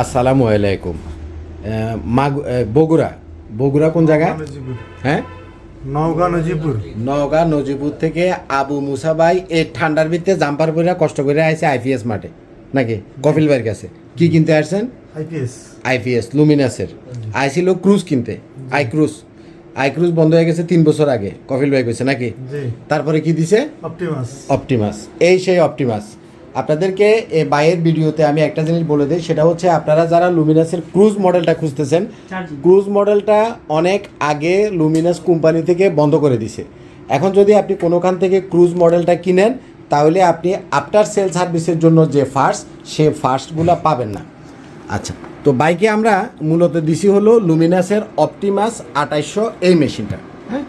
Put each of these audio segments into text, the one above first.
আসসালামু আলাইকুম। মাগ বগুড়া। বগুড়া কোন জায়গা? হ্যাঁ? নওগাঁ নজিপুর নওগাঁ নজিপুর থেকে আবু মুসা ভাই এই ঠান্ডার ভিতরে জাম্পার পরে কষ্ট করে আইছে আইপিএস মাঠে। নাকি? কপিল ভাইয়ের কাছে। কি কিনতে আসছেন? আইপিএস আইপিএস লুমিনাসের। আইছিল ক্রুজ কিনতে। আই ক্রুজ আই ক্রুজ বন্ধ হয়ে গেছে তিন বছর আগে কপিল ভাই কইছে নাকি? তারপরে কি দিছে? অপটিমাস। অপটিমাস। এই সেই অপটিমাস। আপনাদেরকে এ বাইয়ের ভিডিওতে আমি একটা জিনিস বলে দিই সেটা হচ্ছে আপনারা যারা লুমিনাসের ক্রুজ মডেলটা খুঁজতেছেন ক্রুজ মডেলটা অনেক আগে লুমিনাস কোম্পানি থেকে বন্ধ করে দিছে। এখন যদি আপনি কোনোখান থেকে ক্রুজ মডেলটা কিনেন তাহলে আপনি আফটার সেল সার্ভিসের জন্য যে ফার্স্ট সে ফার্স্টগুলো পাবেন না। আচ্ছা তো বাইকে আমরা মূলত দিছি হলো লুমিনাসের অপটিমাস আঠাইশশো এই মেশিনটা। হ্যাঁ?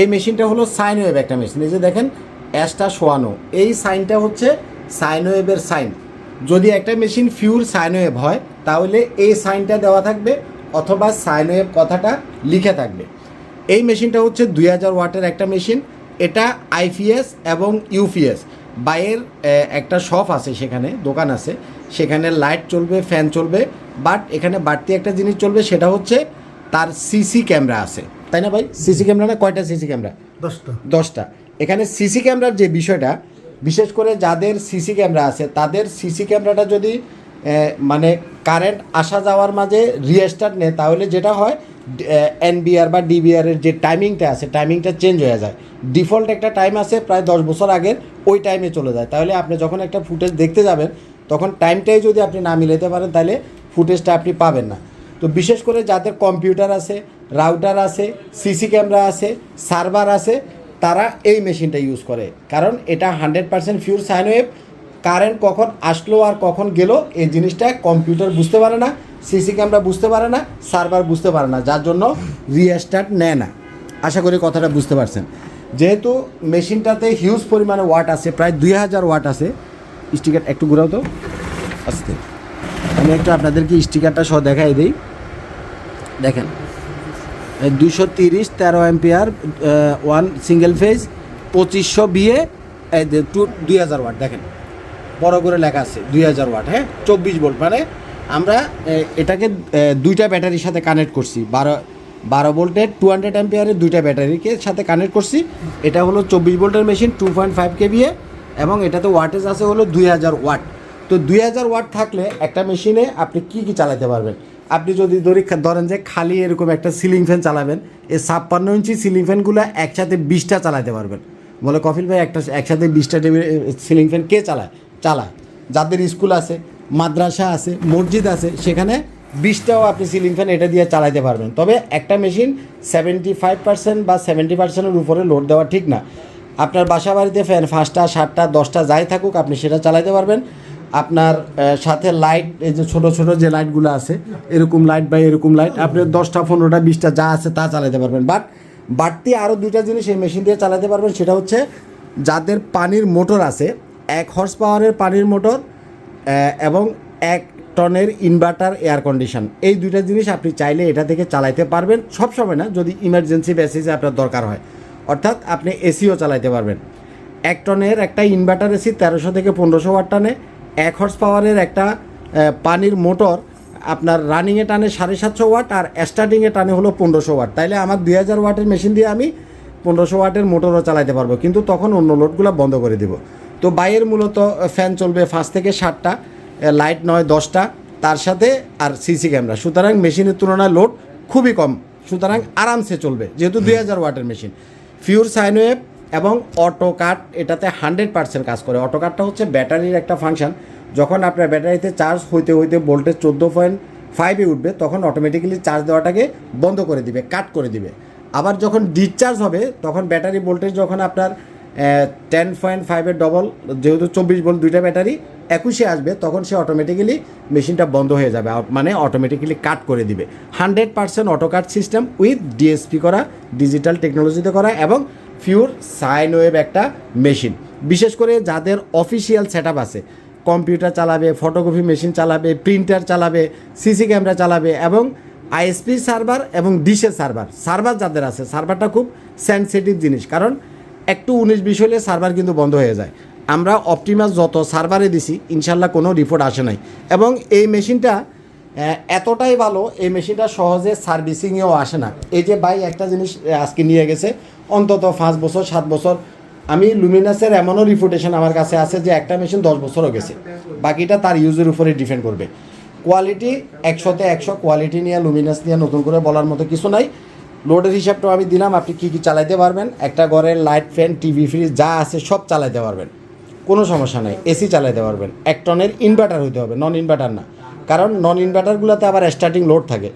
এই মেশিনটা হলো সাইন ওয়েভ একটা মেশিন এই যে দেখেন অ্যাসটা শোয়ানো এই সাইনটা হচ্ছে সাইন ওয়েভের সাইন। যদি একটা মেশিন ফিউর সাইন ওয়েভ হয় তাহলে এই সাইনটা দেওয়া থাকবে অথবা সাইন ওয়েভ কথাটা লিখে থাকবে। এই মেশিনটা হচ্ছে দুই হাজার ওয়াটের একটা মেশিন। এটা আইপিএস এবং ইউপিএস বাইয়ের একটা শপ আছে সেখানে দোকান আছে। সেখানে লাইট চলবে ফ্যান চলবে বাট এখানে বাড়তি একটা জিনিস চলবে সেটা হচ্ছে তার সিসি ক্যামেরা আছে। তাই না ভাই? সিসি ক্যামেরা না কয়টা সিসি ক্যামেরা? দশটা। দশটা। এখানে সিসি ক্যামেরার যে বিষয়টা বিশেষ করে যাদের সিসি ক্যামেরা আছে, তাদের সিসি ক্যামেরাটা যদি মানে কারেন্ট আসা যাওয়ার মাঝে রিস্টার্ট নেয়, তাহলে যেটা হয় এনবিআর বা ডিবিআর এর যে টাইমিংটা আছে টাইমিংটা চেঞ্জ হয়ে যায়। ডিফল্ট একটা টাইম আছে, প্রায় দশ বছর আগের, ওই টাইমে চলে যায়। তাহলে আপনি যখন একটা ফুটেজ দেখতে যাবেন, তখন টাইমটাই যদি আপনি না মিলাতে পারেন, তাহলে ফুটেজটা আপনি পাবেন না। তো বিশেষ করে যাদের কম্পিউটার আছে রাউটার আছে, সিসি ক্যামেরা আছে সার্ভার আছে তারা এই মেশিনটা ইউজ করে। কারণ এটা hundred percent pure sine wave current কখন আসলো আর কখন গেল, এই জিনিসটা কম্পিউটার বুঝতে পারে না সিসি ক্যামেরা বুঝতে পারে না সার্ভার বুঝতে পারে না, যার জন্য রিস্টার্ট নেয় না। আশা করি কথাটা বুঝতে পারছেন। যেহেতু মেশিনটাতে হিউজ পরিমাণে ওয়াট আছে, প্রায় দুই হাজার ওয়াট আছে স্টিকার একটু ঘুরাও তো। আসতে। আমি একটু আপনাদেরকে স্টিকারটা সহ দেখাই দিই। দেখেন দুশো তিরিশ, তেরো এম্পিয়ার ওয়ান সিঙ্গেল ফেজ পঁচিশশো বিয়ে টু দুই হাজার ওয়াট, দেখেন। বড় করে লেখা আছে, দুই হাজার ওয়াট হ্যাঁ? চব্বিশ ভোল্ট মানে আমরা এটাকে দুইটা ব্যাটারির সাথে কানেক্ট করছি। বারো বারো ভোল্টের টু হান্ড্রেড অ্যাম্পিয়ারের দুইটা ব্যাটারিকে সাথে কানেক্ট করছি। এটা হলো চব্বিশ ভোল্টের machine two point five KVA এবং এটাতে ওয়াটেজ আছে হলো দুই হাজার ওয়াট। তো দুই হাজার ওয়াট থাকলে একটা মেশিনে আপনি কি কি চালাতে পারবেন? আপনি যদি ধরি ধরেন যে খালি এরকম একটা সিলিং ফ্যান চালাবেন, এই ছাপ্পান্ন ইঞ্চি সিলিং ফ্যানগুলো একসাথে বিশটা চালাতে পারবেন। বলে, কফিল ভাই, একটা একসাথে বিশটা টেবিল সিলিং ফ্যান কে চালায়? চালায়। যাদের স্কুল আছে, মাদ্রাসা আছে, মসজিদ আছে, সেখানে বিশটাও আপনি সিলিং ফ্যান এটা দিয়ে চালাতে পারবেন। তবে একটা মেশিন সেভেন্টি ফাইভ পার্সেন্ট বা সেভেন্টি পার্সেন্টের উপরে লোড দেওয়া ঠিক না। আপনার বাসা বাড়িতে ফ্যান পাঁচটা, সাতটা, দশটা যাই থাকুক, আপনি সেটা চালাতে পারবেন। আপনার সাথে লাইট এই যে ছোট ছোট যে লাইটগুলো আছে, এরকম লাইট বা এরকম লাইট আপনি দশটা, পনেরোটা, বিশটা যা আছে তা চালাতে পারবেন। বাট বাড়তি আরও দুইটা জিনিস এই মেশিন দিয়ে চালাতে পারবেন, সেটা হচ্ছে যাদের পানির মোটর আছে, এক হর্স পাওয়ারের পানির মোটর এবং এক টনের ইনভার্টার এয়ার কন্ডিশন এই দুইটা জিনিস আপনি চাইলে এটা থেকে চালাইতে পারবেন, সব সময় না, যদি ইমার্জেন্সি বেসিসে আপনার দরকার হয়। অর্থাৎ আপনি এসিও চালাইতে পারবেন। এক টনের একটা ইনভার্টার এসি তেরোশো থেকে পনেরোশো ওয়াট টানে এক হর্স পাওয়ারের একটা পানির মোটর আপনার রানিংয়ে টানে সাড়ে সাতশো ওয়াট আর স্টার্টিংয়ে টানে হলো পনেরোশো ওয়াট তাইলে আমার দুই হাজার ওয়াটের মেশিন দিয়ে আমি পনেরোশো ওয়াটের মোটরও চালাতে পারব। কিন্তু তখন অন্য লোডগুলো বন্ধ করে দিব। তো বাইরের মূলত ফ্যান চলবে পাঁচ থেকে ষাটটা লাইট নয় দশটা তার সাথে আর সিসি ক্যামেরা সুতরাং মেশিনের তুলনায় লোড খুবই কম। সুতরাং আরামসে চলবে যেহেতু দুই হাজার ওয়াটের মেশিন ফিউর সাইনওয়েভ এবং অটো কাট এটাতে হান্ড্রেড পার্সেন্ট কাজ করে। অটো কাটটা হচ্ছে ব্যাটারির একটা ফাংশন যখন আপনার ব্যাটারিতে চার্জ হইতে হইতে ভোল্টেজ চোদ্দ পয়েন্ট ফাইভে উঠবে, তখন অটোমেটিক্যালি চার্জ দেওয়াটাকে বন্ধ করে দিবে কাট করে দিবে। আবার যখন ডিসচার্জ হবে, তখন ব্যাটারি ভোল্টেজ যখন আপনার টেন পয়েন্ট ফাইভের ডবল যেহেতু চব্বিশ ভোল্ট দুইটা ব্যাটারি একুশে আসবে, তখন সে অটোমেটিক্যালি মেশিনটা বন্ধ হয়ে যাবে মানে অটোমেটিক্যালি কাট করে দিবে। Hundred percent auto cut system with DSP করা ডিজিটাল টেকনোলজিতে করা এবং ফিউর সাইন ওয়েভ একটা মেশিন। বিশেষ করে যাদের অফিসিয়াল সেট আছে, কম্পিউটার চালাবে ফটোকপি মেশিন চালাবে, প্রিন্টার চালাবে, সিসি ক্যামেরা চালাবে এবং আইএসপি সার্ভার এবং ডিশের সার্ভার। সার্ভার যাদের আছে, সার্ভারটা খুব সেন্সিটিভ জিনিস, কারণ একটু উনিশ বিশ হলে সার্ভার কিন্তু বন্ধ হয়ে যায়। আমরা অপটিমাস যত সার্ভারে দিছি, ইনশাল্লাহ কোনো রিপোর্ট আসে নাই। এবং এই মেশিনটা এতটাই ভালো, এই মেশিনটা সহজে সার্ভিসিংয়েও আসে না। এই যে ভাই একটা জিনিস আজকে নিয়ে গেছে, অন্তত পাঁচ বছর, সাত বছর। আমি লুমিনাসের এমনও রিপুটেশন আমার কাছে আছে যে একটা মেশিন দশ বছরও গেছে। বাকিটা তার ইউজের উপরে ডিপেন্ড করবে। কোয়ালিটি একশোতে একশো কোয়ালিটি নিয়ে লুমিনাস নিয়ে নতুন করে বলার মতো কিছু নাই। লোডের হিসাবটাও আমি দিলাম, আপনি কী কী চালাইতে পারবেন? একটা ঘরের লাইট ফ্যান টিভি ফ্রিজ যা আছে সব চালাইতে পারবেন। কোনো সমস্যা নেই এসি চালাইতে পারবেন। এক টনের ইনভার্টার হইতে হবে নন ইনভার্টার না। কারণ নন ইনভার্টারগুলোতে আবার স্টার্টিং লোড থাকে।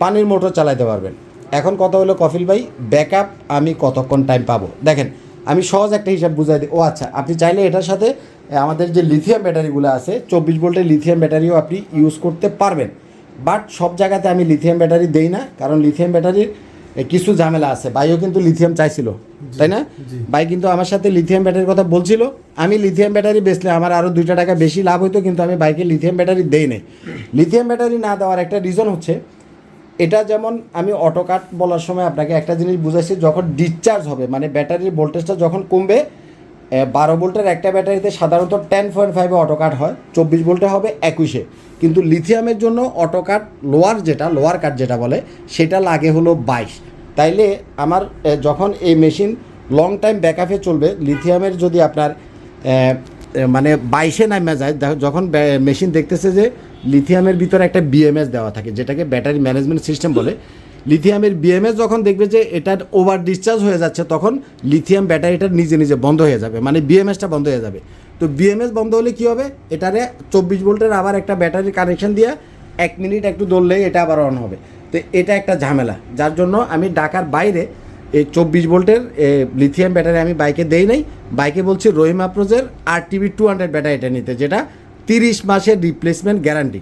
পানির মোটর চালাইতে পারবেন। এখন কথা হলো কফিল ভাই ব্যাকআপ আমি কতক্ষণ টাইম পাবো? দেখেন, আমি সহজ একটা হিসাব বুঝাই দিই ও আচ্ছা আপনি চাইলে এটার সাথে আমাদের যে লিথিয়াম ব্যাটারিগুলো আছে, চব্বিশ ভোল্টের লিথিয়াম ব্যাটারিও আপনি ইউজ করতে পারবেন। বাট সব জায়গাতে আমি লিথিয়াম ব্যাটারি দেই না, কারণ লিথিয়াম ব্যাটারির কিছু ঝামেলা আছে। ভাইও কিন্তু লিথিয়াম চাইছিল তাই না? ভাই কিন্তু আমার সাথে লিথিয়াম ব্যাটারির কথা বলছিল। আমি লিথিয়াম ব্যাটারি বেচলে আমার আরও দুইটা টাকা বেশি লাভ হইতো কিন্তু আমি বাইকে লিথিয়াম ব্যাটারি দেই নাই। লিথিয়াম ব্যাটারি না দেওয়ার একটা রিজন হচ্ছে এটা যেমন আমি অটোকাট বলার সময় আপনাকে একটা জিনিস বুঝাইছি যখন ডিসচার্জ হবে মানে ব্যাটারির ভোল্টেজটা যখন কমবে বারো ভোল্টের একটা ব্যাটারিতে সাধারণত টেন পয়েন্ট ফাইভে অটো কাট হয়, চব্বিশ ভোল্টে হবে একুশে। কিন্তু লিথিয়ামের জন্য অটো কাট লোয়ার যেটা লোয়ার কাট যেটা বলে, সেটা লাগে হলো বাইশ। তাইলে আমার যখন এই মেশিন লং টাইম ব্যাকআপে চলবে লিথিয়ামের যদি আপনার মানে বাইশে নামে যায় যখন মেশিন দেখতেছে যে লিথিয়ামের ভিতরে একটা বিএমএস দেওয়া থাকে, যেটাকে ব্যাটারি ম্যানেজমেন্ট সিস্টেম বলে লিথিয়ামের বিএমএস যখন দেখবে যে এটার ওভার ডিসচার্জ হয়ে যাচ্ছে, তখন লিথিয়াম ব্যাটারিটা নিজে নিজে বন্ধ হয়ে যাবে। মানে বিএমএসটা বন্ধ হয়ে যাবে। তো বিএমএস বন্ধ হলে কী হবে? এটারে চব্বিশ ভোল্টের আবার একটা ব্যাটারি কানেকশন দিয়ে এক মিনিট একটু দৌড়লেই এটা আবার অন হবে। তো এটা একটা ঝামেলা। যার জন্য আমি ঢাকার বাইরে এই চব্বিশ ভোল্টের লিথিয়াম ব্যাটারি আমি বাইকে দেই নাই। বাইকে বলছি রহিম আপ্রোজের আর টিভি টু হান্ড্রেড ব্যাটারিটা নিতে, যেটা তিরিশ মাসের রিপ্লেসমেন্ট গ্যারান্টি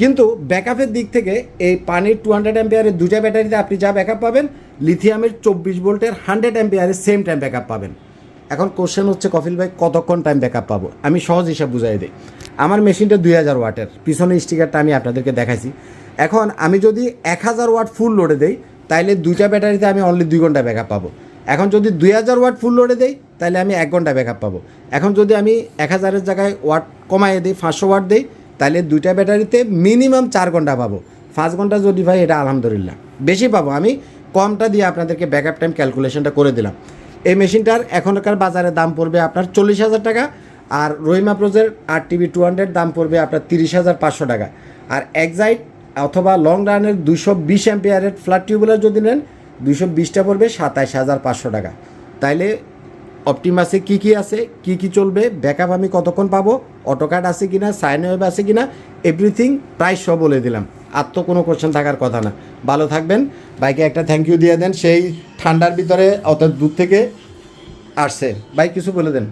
কিন্তু ব্যাকআপের দিক থেকে এই পানির টু হান্ড্রেড অ্যাম্পিয়ারের দুটা ব্যাটারিতে আপনি যা ব্যাকআপ পাবেন লিথিয়ামের চব্বিশ ভোল্টের হান্ড্রেড অ্যাম্পিয়ারের সেম টাইম ব্যাকআপ পাবেন। এখন কোশ্চেন হচ্ছে কফিল ভাই, কতক্ষণ টাইম ব্যাকআপ পাবো? আমি সহজ হিসাব বুঝাই দিই। আমার মেশিনটা দুই হাজার ওয়াটের। পিছনে স্টিকারটা আমি আপনাদেরকে দেখাইছি। এখন আমি যদি এক হাজার ওয়াট ফুল লোডে দেই, তাইলে দুইটা ব্যাটারিতে আমি অনলি দুই ঘণ্টা ব্যাকআপ পাবো। এখন যদি দুই হাজার ওয়াট ফুল লোডে দেই তাহলে আমি এক ঘণ্টা ব্যাকআপ পাবো। এখন যদি আমি এক হাজারের জায়গায় ওয়াট কমাইয়ে দিই, পাঁচশো ওয়াট দিই তাহলে দুইটা ব্যাটারিতে মিনিমাম চার ঘণ্টা পাবো। পাঁচ ঘণ্টা যদি ভাই, এটা আলহামদুলিল্লাহ। বেশি পাবো। আমি কমটা দিয়ে আপনাদেরকে ব্যাকআপ টাইম ক্যালকুলেশনটা করে দিলাম। এই মেশিনটার এখনকার বাজারে দাম পড়বে আপনার চল্লিশ হাজার টাকা আর রহিমা প্রোজের আর টিভি টু হান্ড্রেড দাম পড়বে আপনার তিরিশ হাজার পাঁচশো টাকা। আর এক্সাইট অথবা লং রানের দুশো বিশ অ্যাম্পিয়ারের ফ্ল্যাট টিউবওয়েলের যদি নেন দুশো বিশটা পড়বে সাতাইশ হাজার পাঁচশো টাকা। তাইলে অপটিমাসে কি কি আছে? কি কি চলবে? ব্যাকআপ আমি কতক্ষণ পাবো? অটোকার্ড আছে কিনা? সাইন ওয়েব আছে কিনা? এভরিথিং প্রায় সব বলে দিলাম। আর তো কোনো কোশ্চেন থাকার কথা না। ভালো থাকবেন। বাইকে একটা থ্যাংক ইউ দিয়ে দেন। সেই ঠান্ডার ভিতরে অত দূর থেকে আসছে। ভাই কিছু বলে দেন।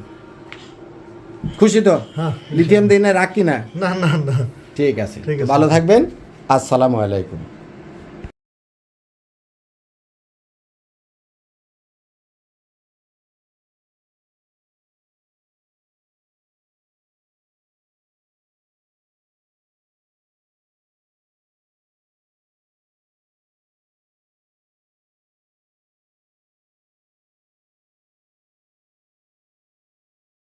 খুশি তো? হ্যাঁ লিথিয়াম দিই না রাখ কি না না না না। ঠিক আছে। ঠিক আছে। ভালো থাকবেন। আসসালামু আলাইকুম।